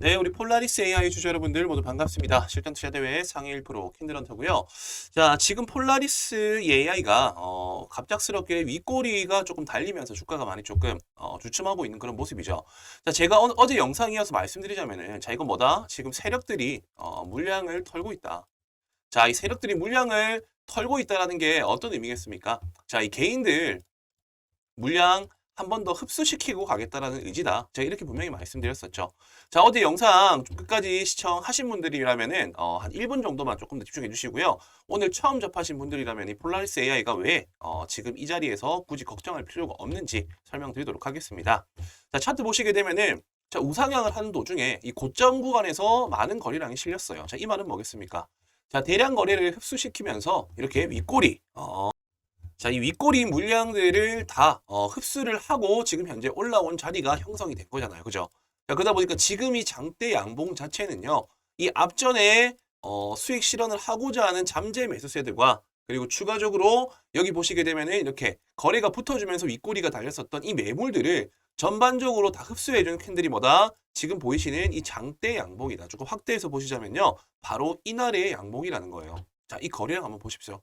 네, 우리 폴라리스 AI 주주 여러분들 모두 반갑습니다. 실전 투자 대회 상위 1% 캔들헌터고요. 자, 지금 폴라리스 AI가 어, 갑작스럽게 윗꼬리가 조금 달리면서 주가가 많이 조금 어, 주춤하고 있는 그런 모습이죠. 자, 제가 어, 어제 영상이어서 말씀드리자면은 자, 이건 뭐다? 지금 세력들이 어, 물량을 털고 있다. 자, 이 세력들이 물량을 털고 있다라는 게 어떤 의미겠습니까? 자, 이 개인들 물량 한 번 더 흡수시키고 가겠다라는 의지다. 제가 이렇게 분명히 말씀드렸었죠. 자, 어제 영상 좀 끝까지 시청하신 분들이라면은 어, 한 1분 정도만 조금 더 집중해 주시고요. 오늘 처음 접하신 분들이라면 이 폴라리스 AI가 왜 어, 지금 이 자리에서 굳이 걱정할 필요가 없는지 설명드리도록 하겠습니다. 자, 차트 보시게 되면은 자, 우상향을 하는 도중에 이 고점 구간에서 많은 거래량이 실렸어요. 자, 이 말은 뭐겠습니까? 자, 대량 거래를 흡수시키면서 이렇게 윗꼬리 어, 자, 이 윗꼬리 물량들을 다 어, 흡수를 하고 지금 현재 올라온 자리가 형성이 된 거잖아요. 그죠? 자, 그러다 보니까 지금 이 장대 양봉 자체는요. 이 앞전에 어, 수익 실현을 하고자 하는 잠재 매수세들과 그리고 추가적으로 여기 보시게 되면은 이렇게 거래가 붙어주면서 윗꼬리가 달렸었던 이 매물들을 전반적으로 다 흡수해주는 캔들이 뭐다? 지금 보이시는 이 장대 양봉이다. 조금 확대해서 보시자면요. 바로 이날의 양봉이라는 거예요. 자, 이 거래량 한번 보십시오.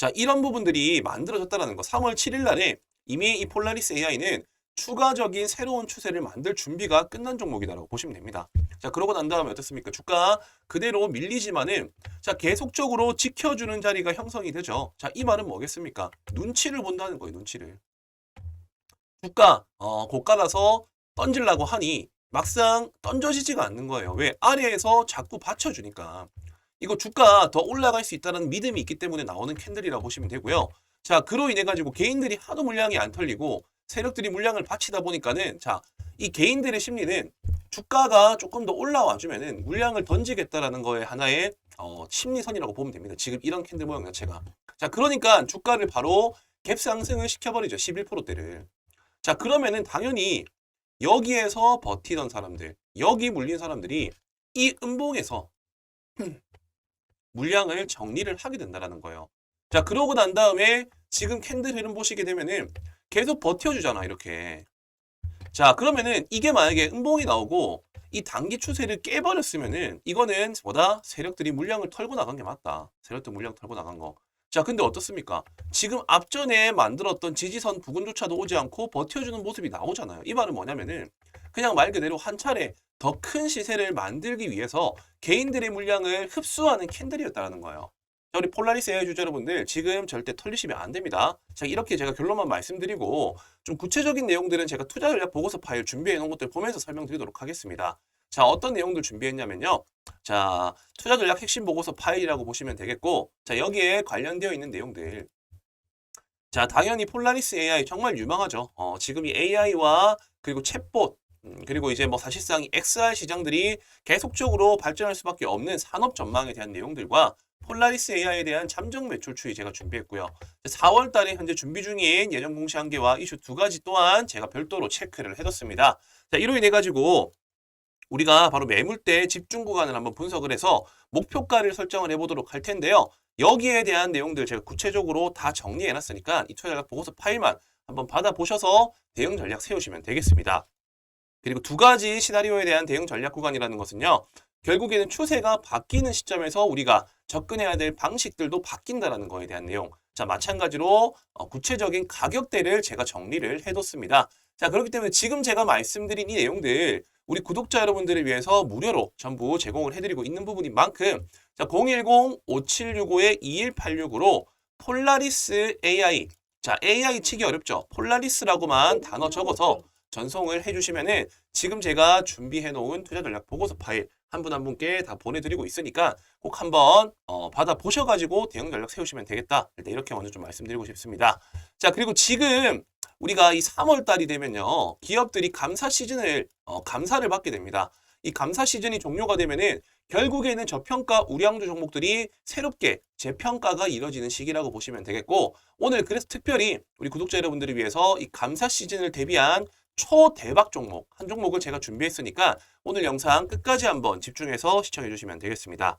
자, 이런 부분들이 만들어졌다는 거. 3월 7일 날에 이미 이 폴라리스 AI는 추가적인 새로운 추세를 만들 준비가 끝난 종목이다라고 보시면 됩니다. 자, 그러고 난 다음에 어떻습니까? 주가 그대로 밀리지만은 자, 계속적으로 지켜주는 자리가 형성이 되죠. 자, 이 말은 뭐겠습니까? 눈치를 본다는 거예요, 눈치를. 주가 어, 고가라서 던질라고 하니 막상 던져지지가 않는 거예요. 왜? 아래에서 자꾸 받쳐주니까. 이거 주가 더 올라갈 수 있다는 믿음이 있기 때문에 나오는 캔들이라고 보시면 되고요. 자, 그로 인해 가지고 개인들이 하도 물량이 안 털리고 세력들이 물량을 바치다 보니까는 자, 이 개인들의 심리는 주가가 조금 더 올라와 주면은 물량을 던지겠다라는 거에 하나의 어, 심리선이라고 보면 됩니다. 지금 이런 캔들 모양 자체가. 자, 그러니까 주가를 바로 갭 상승을 시켜버리죠. 11%대를. 자, 그러면은 당연히 여기에서 버티던 사람들, 여기 물린 사람들이 이 음봉에서 물량을 정리를 하게 된다라는 거예요. 자, 그러고 난 다음에 지금 캔들 흐름 보시게 되면은 계속 버텨주잖아, 이렇게. 자, 그러면은 이게 만약에 음봉이 나오고 이 단기 추세를 깨버렸으면은 이거는 뭐다? 세력들이 물량을 털고 나간 게 맞다. 세력들 물량 털고 나간 거. 자, 근데 어떻습니까? 지금 앞전에 만들었던 지지선 부근조차도 오지 않고 버텨주는 모습이 나오잖아요. 이 말은 뭐냐면은 그냥 말 그대로 한 차례 더 큰 시세를 만들기 위해서 개인들의 물량을 흡수하는 캔들이었다는 거예요. 자, 우리 폴라리스 AI 주주 여러분들 지금 절대 털리시면 안 됩니다. 자, 이렇게 제가 결론만 말씀드리고 좀 구체적인 내용들은 제가 투자 전략 보고서 파일 준비해 놓은 것들 보면서 설명드리도록 하겠습니다. 자, 어떤 내용들 준비했냐면요. 자, 투자 전략 핵심 보고서 파일이라고 보시면 되겠고, 자, 여기에 관련되어 있는 내용들. 자, 당연히 폴라리스 AI 정말 유망하죠. 어, 지금 이 AI와 그리고 챗봇, 음, 그리고 이제 뭐 사실상 이 XR 시장들이 계속적으로 발전할 수밖에 없는 산업 전망에 대한 내용들과 폴라리스 AI에 대한 잠정 매출 추이 제가 준비했고요. 4월 달에 현재 준비 중인 예정 공시 한계와 이슈 두 가지 또한 제가 별도로 체크를 해뒀습니다. 자, 이로 인해 가지고 우리가 바로 매물대 집중 구간을 한번 분석을 해서 목표가를 설정을 해보도록 할 텐데요. 여기에 대한 내용들 제가 구체적으로 다 정리해놨으니까 이 투자전략 보고서 파일만 한번 받아보셔서 대응 전략 세우시면 되겠습니다. 그리고 두 가지 시나리오에 대한 대응 전략 구간이라는 것은요. 결국에는 추세가 바뀌는 시점에서 우리가 접근해야 될 방식들도 바뀐다라는 거에 대한 내용. 자, 마찬가지로 어, 구체적인 가격대를 제가 정리를 해뒀습니다. 자, 그렇기 때문에 지금 제가 말씀드린 이 내용들 우리 구독자 여러분들을 위해서 무료로 전부 제공을 해드리고 있는 부분인 만큼 자, 010-5765-2186으로 폴라리스 AI 자, AI 치기 어렵죠. 폴라리스라고만 단어 적어서 전송을 해주시면은 지금 제가 준비해 놓은 투자 전략 보고서 파일 한분한 분께 다 보내드리고 있으니까 꼭 한번 어, 받아 보셔가지고 대응 전략 세우시면 되겠다. 일단 이렇게 먼저 좀 말씀드리고 싶습니다. 자 그리고 지금 우리가 이 3월 달이 되면요 기업들이 감사 시즌을 어, 감사를 받게 됩니다. 이 감사 시즌이 종료가 되면은 결국에는 저평가 우량주 종목들이 새롭게 재평가가 이뤄지는 시기라고 보시면 되겠고 오늘 그래서 특별히 우리 구독자 여러분들을 위해서 이 감사 시즌을 대비한 초대박 종목 한 종목을 제가 준비했으니까 오늘 영상 끝까지 한번 집중해서 시청해 주시면 되겠습니다.